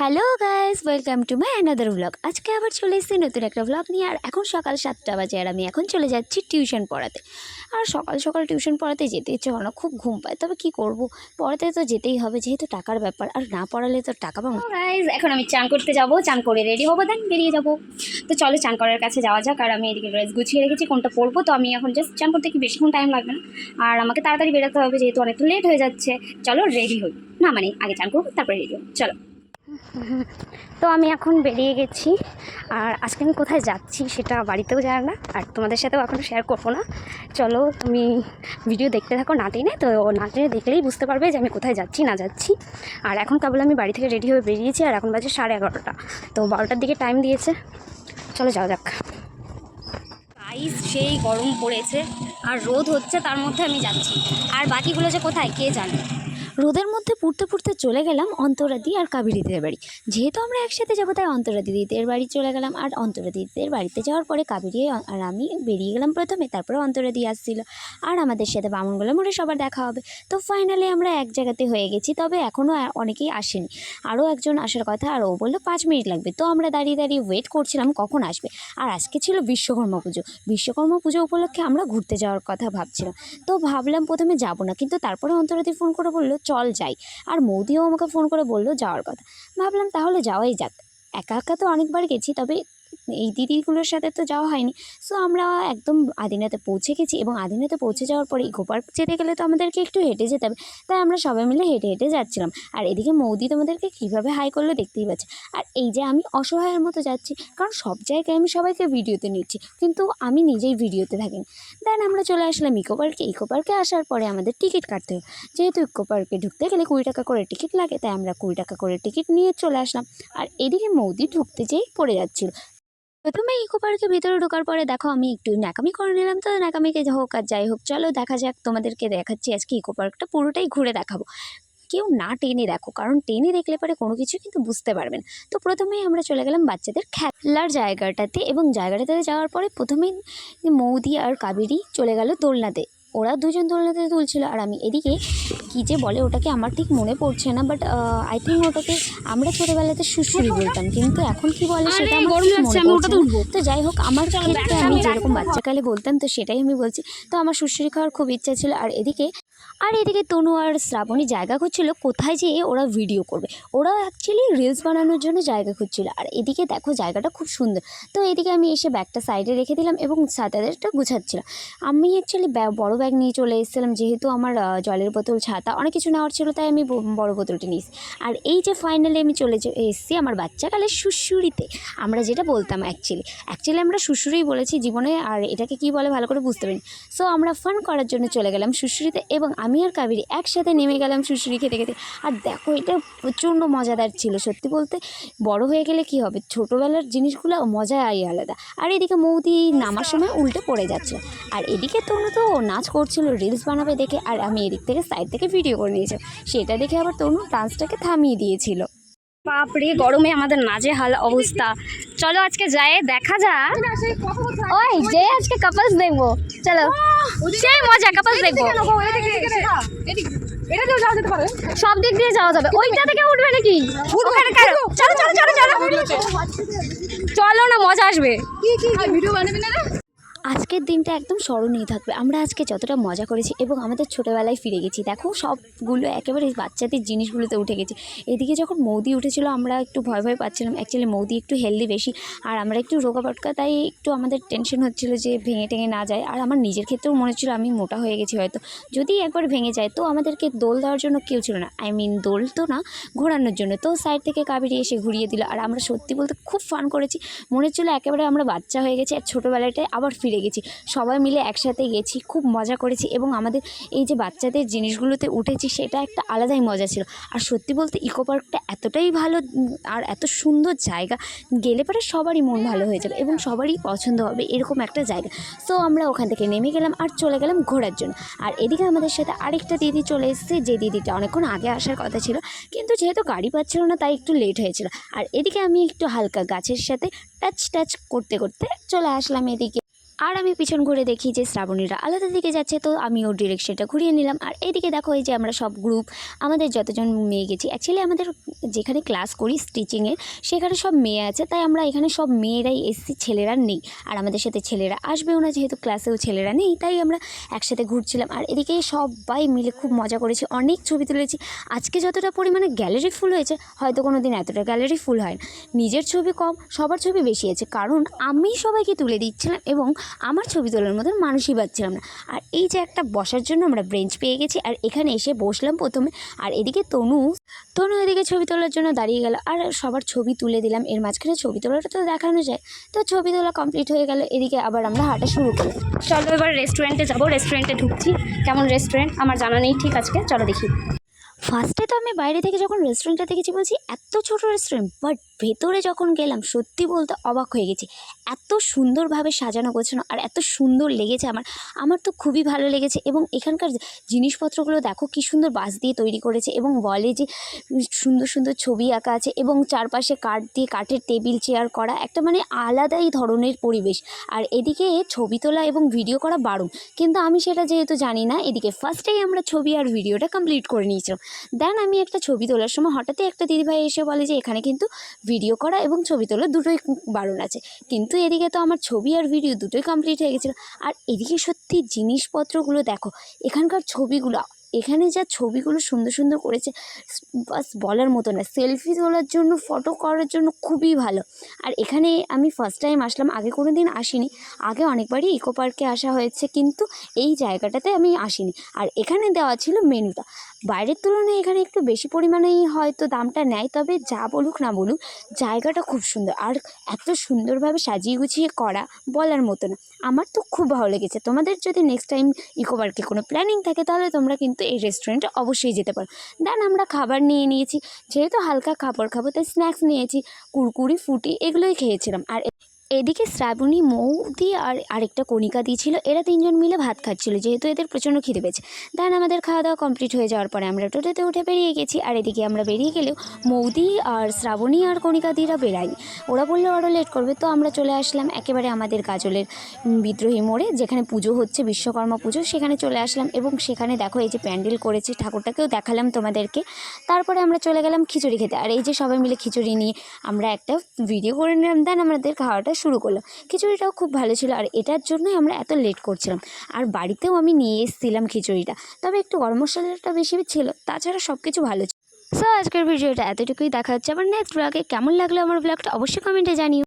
Hello guys welcome to my another blog আজকে আবার চলে এসেছি নতুন একটা ব্লগ নিয়ে, আর এখন সকাল সাতটা বাজে আর আমি এখন চলে যাচ্ছি টিউশন পড়াতে। আর সকাল সকাল টিউশন পড়াতে যেতে ইচ্ছে হয় না, খুব ঘুম পায়। তবে কি করব? পড়াতে তো যেতেই হবে, যেহেতু টাকার ব্যাপার, আর না পড়ালে তো টাকা পাবো। গাইজ এখন আমি চান করতে যাব, চান করে রেডি হব দেন বেরিয়ে যাব। তো চলো চান করার কাছে যাওয়া যাক, আর আমি এদিকে ড্রেস গুছিয়ে রেখেছি, কোনটা পরবো। তো আমি এখন জাস্ট চান করতে কি বেশিক্ষণ টাইম লাগবে না। আর আমাকে তাড়াতাড়ি বেরোতে হবে, যেহেতু অনেকটা লেট হয়ে যাচ্ছে। চলো রেডি হই। না মানে আগে চান করব, তারপরে রেডি চলো। তো আমি এখন বেরিয়ে গেছি। আর আজকে আমি কোথায় যাচ্ছি সেটা বাড়িতেও যায় না, আর তোমাদের সাথেও এখন শেয়ার করব না। চলো, তুমি ভিডিও দেখতে থাকো না টেনে, তো না টেনে দেখলেই বুঝতে পারবে যে আমি কোথায় যাচ্ছি, না যাচ্ছি। আর এখন কেবল আমি বাড়ি থেকে রেডি হয়ে বেরিয়েছি, আর এখন বাজে সাড়ে এগারোটা। তো বারোটার দিকে টাইম দিয়েছে। চলো যাওয়া যাক। আইস সেই গরম পড়েছে, আর রোদ হচ্ছে, তার মধ্যে আমি যাচ্ছি। আর বাকিগুলো যে কোথায়, কে জানে? রোদের মধ্যে পুড়তে পুড়তে চলে গেলাম অন্তরাদি আর কাবেরী দিদির বাড়ি। যেহেতু আমরা একসাথে যাব, তাই অন্তরাদি দিদিদের বাড়ি চলে গেলাম। আর অন্তরাদি দিদিদের বাড়িতে যাওয়ার পরে কাবেরী আর আমি বেরিয়ে গেলাম প্রথমে, তারপরে অন্তরাদি আসছিল। আর আমাদের সাথে বামনগোলা মোড়ে সবার দেখা হবে। তো ফাইনালি আমরা এক জায়গাতে হয়ে গেছি, তবে এখনও অনেকেই আসেনি। আরও একজন আসার কথা, আর ও বলল, পাঁচ মিনিট লাগবে। তো আমরা দাঁড়িয়ে দাঁড়িয়ে ওয়েট করছিলাম, কখন আসবে? আর আজকে ছিল বিশ্বকর্মা পুজো। বিশ্বকর্মা পুজো উপলক্ষে আমরা ঘুরতে যাওয়ার কথা ভাবছিলাম। তো ভাবলাম প্রথমে যাব না, কিন্তু তারপরে অন্তরাদি ফোন করে বলল চল যাই। আর মৌদিও আমাকে ফোন করে বলল, যাওয়ার কথা। ভাবলাম তাহলে যাওয়াই যাক। একা একা তো অনেকবার গেছি, তবে এই দিদিগুলোর সাথে তো যাওয়া হয়নি। সো আমরা একদম আদিনাতে পৌঁছে গেছি এবং আদিনাতে পৌঁছে যাওয়ার পরে ইকো পার্ক যেতে গেলে তো আমাদেরকে একটু হেঁটে যেতে হবে। তাই আমরা সবাই মিলে হেঁটে হেঁটে যাচ্ছিলাম। আর এদিকে মৌদি তোমাদেরকে কীভাবে হাই করল দেখতেই পাচ্ছে। আর এই যে আমি অসহায়ের মতো যাচ্ছি, কারণ সব জায়গায় আমি সবাইকে ভিডিওতে নিচ্ছি, কিন্তু আমি নিজেই ভিডিওতে থাকি দেন আমরা চলে আসলাম ইকো পার্কে। ইকো পার্কে আসার পরে আমাদের টিকিট কাটতে হবে। যেহেতু ইকো পার্কে ঢুকতে গেলে কুড়ি টাকা করে টিকিট লাগে, তাই আমরা কুড়ি টাকা করে টিকিট নিয়ে চলে আসলাম। আর এদিকে মৌদি ঢুকতে যেই পড়ে যাচ্ছিল। প্রথমে ইকো পার্কের ভিতরে ঢোকার পরে দেখো আমি একটু ন্যাকামি করে নিলাম তো, ন্যাকামিকে হোক আর যাই হোক, চলো দেখা যাক তোমাদেরকে দেখাচ্ছি আজকে ইকো পার্কটা পুরোটাই ঘুরে দেখাবো। কেউ না টেনে দেখো, কারণ টেনে দেখলে পরে কোনো কিছু কিন্তু বুঝতে পারবেন তো প্রথমেই আমরা চলে গেলাম বাচ্চাদের খেলার জায়গাটাতে এবং জায়গাটাতে যাওয়ার পরে প্রথমেই মৌদি আর কাবেরি চলে গেল দোলনাতে। ওরা দুজন দোলনাতে তুলছিল আর আমি এদিকে কী যে বলে ওটাকে আমার ঠিক মনে পড়ছে না বাট আই থিঙ্ক ওটাকে আমরা ছোটোবেলাতে সুশুরি বলতাম কিন্তু এখন কি বলে সেটা আমার মনে পড়ছে তো যাই হোক আমার ক্ষেত্রে আমি যেরকম বাচ্চাকালে বলতাম তো সেটাই আমি বলছি। তো আমার সুশুরি খাওয়ার খুব ইচ্ছা ছিল আর এদিকে আর এদিকে তনু আর শ্রাবণী জায়গা খুঁজছিল কোথায় যেয়ে ওরা ভিডিও করবে। ওরা অ্যাকচুয়ালি রিলস বানানোর জন্য জায়গা খুঁজছিল আর এদিকে দেখো জায়গাটা খুব সুন্দর। তো এদিকে আমি এসে ব্যাগটা সাইডে রেখে দিলাম এবং সাঁতারটা গুছাচ্ছিলাম। আমি অ্যাকচুয়ালি বড় ব্যাগ নিয়ে চলে এসেছিলাম, যেহেতু আমার জলের বোতল, ছাতা অনেক কিছু নেওয়ার ছিল, তাই আমি বড় বোতলটি নিয়েছি। আর এই যে ফাইনালি আমি চলে এসেছি আমার বাচ্চাকালে সুশুরিতে। আমরা যেটা বলতাম অ্যাকচুয়ালি অ্যাকচুয়ালি আমরা শ্বশুরেই বলেছি জীবনে, আর এটাকে কি বলে ভালো করে বুঝতে পারিনি। সো আমরা ফান করার জন্য চলে গেলাম শ্বশুরিতে এবং আমি আর কাবেরি একসাথে নেমে গেলাম শ্বশুরি খেতে খেতে। আর দেখো, এটা প্রচণ্ড মজাদার ছিল, সত্যি বলতে। বড় হয়ে গেলে কি হবে? ছোটোবেলার জিনিসগুলো মজাই আলাদা। আর এদিকে মৌদি নামার সময় উল্টে পড়ে যাচ্ছে। আর এদিকে তনু তো নাচ করছিল রিলস বানাবে দেখে আর আমি এদিক থেকে সাইড থেকে ভিডিও করে নিয়েছি। সেটা দেখে আবার তনু ডান্সটাকে থামিয়ে দিয়েছিল। বাপরে গরমে আমাদের নাজে হাল অবস্থা। চলো আজকে যাই দেখা যাক। ওই যে আজকে কাপলস দেখব। চলো সেই মজা কাপলস দেখব। সব দিক দিয়ে যাওয়া যাবে। ওইটা থেকে উঠবে নাকি? চলো চলো চলো চলো। চলো না মজা আসবে। আজকের দিনটা একদম স্মরণীয় থাকবে। আমরা আজকে যতটা মজা করেছি এবং আমাদের ছোটোবেলায় ফিরে গেছি। দেখো, সবগুলো একেবারে বাচ্চাদের জিনিসগুলোতে উঠে গেছি। এদিকে যখন মৌদি উঠেছিল, আমরা একটু ভয় ভয় পাচ্ছিলাম। অ্যাকচুয়ালি মৌদি একটু হেলদি বেশি, আর আমরা একটু রোগা পটকা তাই একটু আমাদের টেনশন হচ্ছিল যে ভেঙে টেঙে না যায়। আর আমার নিজের ক্ষেত্রেও মনে হচ্ছিল আমি মোটা হয়ে গেছি হয়তো। যদি একবার ভেঙে যায়, তো আমাদেরকে দোল দেওয়ার জন্য কেউ ছিল না। আই মিন দোল তো না, ঘোরানোর জন্য। তো সাইড থেকে কাবেরি এসে ঘুরিয়ে দিল। আর আমরা সত্যি বলতে খুব ফান করেছি। মনে হচ্ছিল একেবারে আমরা বাচ্চা হয়ে গেছি, আর ছোটোবেলাটায় আবার ফিরে গেছি। সবাই মিলে একসাথে গেছি, খুব মজা করেছি এবং আমাদের এই যে বাচ্চাদের জিনিসগুলোতে উঠেছি সেটা একটা আলাদাই মজা ছিল। আর সত্যি বলতে ইকো পার্কটা এতটাই ভালো, আর এত সুন্দর জায়গা, গেলে পরে সবারই মন ভালো হয়ে যাবে এবং সবারই পছন্দ হবে এরকম একটা জায়গা। সো আমরা ওখান থেকে নেমে গেলাম আর চলে গেলাম ঘোরার জন্য। আর এদিকে আমাদের সাথে আরেকটা দিদি চলে এসেছে, যে দিদিটা অনেকক্ষণ আগে আসার কথা ছিল, কিন্তু যেহেতু গাড়ি পাচ্ছিল না, তাই একটু লেট হয়েছিল। আর এদিকে আমি একটু হালকা গাছের সাথে টাচ টাচ করতে করতে চলে আসলাম এদিকে। আর আমি পিছন ঘুরে দেখি যে শ্রাবণীরা আলাদা দিকে যাচ্ছে, তো আমি ওর ডিরেকশনটা ঘুরিয়ে নিলাম। আর এইদিকে দেখো এই যে আমরা সব গ্রুপ আমাদের যতজন মেয়ে গেছি অ্যাকচুয়ালি আমাদের যেখানে ক্লাস করি স্টিচিংয়ে সেখানে সব মেয়ে আছে, তাই আমরা এখানে সব মেয়েরাই এসছি, ছেলেরা নেই। আর আমাদের সাথে ছেলেরা আসবেও না, যেহেতু ক্লাসেও ছেলেরা নেই, তাই আমরা একসাথে ঘুরছিলাম। আর এদিকে সবাই মিলে খুব মজা করেছি, অনেক ছবি তুলেছি। আজকে যতটা পরিমাণে গ্যালারি ফুল হয়েছে, হয়তো কোনো দিন এতটা গ্যালারি ফুল হয় না। নিজের ছবি কম, সবার ছবি বেশি আছে, কারণ আমি সবাইকে তুলে দিচ্ছিলাম এবং আমার ছবি তোলার মতন মানুষই পাচ্ছিলাম না। আর এই যে একটা বসার জন্য আমরা ব্রেঞ্চ পেয়ে গেছি, আর এখানে এসে বসলাম প্রথমে। আর এদিকে তনু তনু এদিকে ছবি তোলার জন্য দাঁড়িয়ে গেল। আর সবার ছবি তুলে দিলাম। এর মাঝখানে ছবি তোলাটা তো দেখানো যায়। তো ছবি তোলা কমপ্লিট হয়ে গেল। এদিকে আবার আমরা হাঁটা শুরু করলাম। চলো এবার রেস্টুরেন্টে যাব। রেস্টুরেন্টে ঢুকছি। কেমন রেস্টুরেন্ট আমার জানা নেই। ঠিক আজকে চলো দেখি। ফার্স্টে তো আমি বাইরে থেকে যখন রেস্টুরেন্টটা দেখেছি বলছি, এত ছোট রেস্টুরেন্ট বাট ভেতরে যখন গেলাম, সত্যি বলতে অবাক হয়ে গেছি। এত সুন্দরভাবে সাজানো গোছানো আর এত সুন্দর লেগেছে আমার। আমার তো খুবই ভালো লেগেছে এবং এখানকার জিনিসপত্রগুলো দেখো কি সুন্দর বাঁশ দিয়ে তৈরি করেছে এবং বলে যে সুন্দর সুন্দর ছবি আঁকা আছে এবং চারপাশে কাঠ দিয়ে কাঠের টেবিল, চেয়ার করা একটা মানে আলাদাই ধরনের পরিবেশ। আর এদিকে ছবি তোলা এবং ভিডিও করা বারণ। কিন্তু আমি সেটা যেহেতু জানি না, এদিকে ফার্স্টেই আমরা ছবি আর ভিডিওটা কমপ্লিট করে নিয়েছিলাম। দেন আমি একটা ছবি তোলার সময় হঠাৎই একটা দিদিভাই এসে বলে যে, এখানে কিন্তু ভিডিও করা এবং ছবি তোলা দুটোই বারণ আছে। কিন্তু এদিকে তো আমার ছবি আর ভিডিও দুটোই কমপ্লিট হয়ে গেছিল। আর এদিকে সত্যি জিনিসপত্রগুলো দেখো, এখানকার ছবিগুলো এখানে যা ছবিগুলো সুন্দর সুন্দর করেছে বাস বলার মতো না। সেলফি তোলার জন্য, ফটো করার জন্য খুবই ভালো। আর এখানে আমি ফার্স্ট টাইম আসলাম, আগে কোনো দিন আসিনি। আগে অনেকবারই ইকো পার্কে আসা হয়েছে, কিন্তু এই জায়গাটাতে আমি আসিনি। আর এখানে দেওয়া ছিল মেনুটা বাইরের তুলনায় এখানে একটু বেশি পরিমাণেই হয়তো দামটা নেয়, তবে যা বলুক না বলুক, জায়গাটা খুব সুন্দর। আর এত সুন্দরভাবে সাজিয়ে গুছিয়ে করা বলার মতো না। আমার তো খুব ভালো লেগেছে। তোমাদের যদি নেক্সট টাইম ইকো পার্কে কোনো প্ল্যানিং থাকে, তাহলে তোমরা কিন্তু এই রেস্টুরেন্টে অবশ্যই যেতে পারো। দেন আমরা খাবার নিয়ে নিয়েছি, যেহেতু হালকা খাবার খাব, তাই স্ন্যাক্স নিয়েছি, কুরকুরি, ফুটি, এগুলোই খেয়েছিলাম। আর এদিকে শ্রাবণী মৌদি আর আরেকটা কণিকা দিয়েছিল এরা তিনজন মিলে ভাত খাচ্ছিল, যেহেতু এদের প্রচণ্ড খিদে পেয়েছে। দেন আমাদের খাওয়া দাওয়া কমপ্লিট হয়ে যাওয়ার পরে আমরা টোটোতে উঠে বেরিয়ে গেছি, আর এদিকে আমরা বেরিয়ে গেলেও মৌদি আর শ্রাবণী আর কণিকা দিরা বেরায়নি ওরা বললে আরও লেট করবে। তো আমরা চলে আসলাম একেবারে আমাদের গাজলের বিদ্রোহী মোড়ে, যেখানে পুজো হচ্ছে, বিশ্বকর্মা পুজো। সেখানে চলে আসলাম এবং সেখানে দেখো এই যে প্যান্ডেল করেছে, ঠাকুরটাকেও দেখালাম তোমাদেরকে। তারপরে আমরা চলে গেলাম খিচুড়ি খেতে। আর এই যে সবাই মিলে খিচুড়ি নিয়ে আমরা একটা ভিডিও করে নিলাম। দেন আমাদের খাওয়াটা শুরু করলাম। খিচুড়িটাও খুব ভালো ছিল আর এটার জন্যই আমরা এত লেট করছিলাম। আর বাড়িতেও আমি নিয়ে এসেছিলাম খিচুড়িটা। তবে একটু গরম মশলাটা বেশি ছিল, তাছাড়া সব কিছু ভালো ছিল। সো আজকের ভিডিওটা এতটুকুই দেখা হচ্ছে আবার নেক্সট ব্লগে কেমন লাগল আমার ব্লগটা অবশ্যই কমেন্টে জানিও।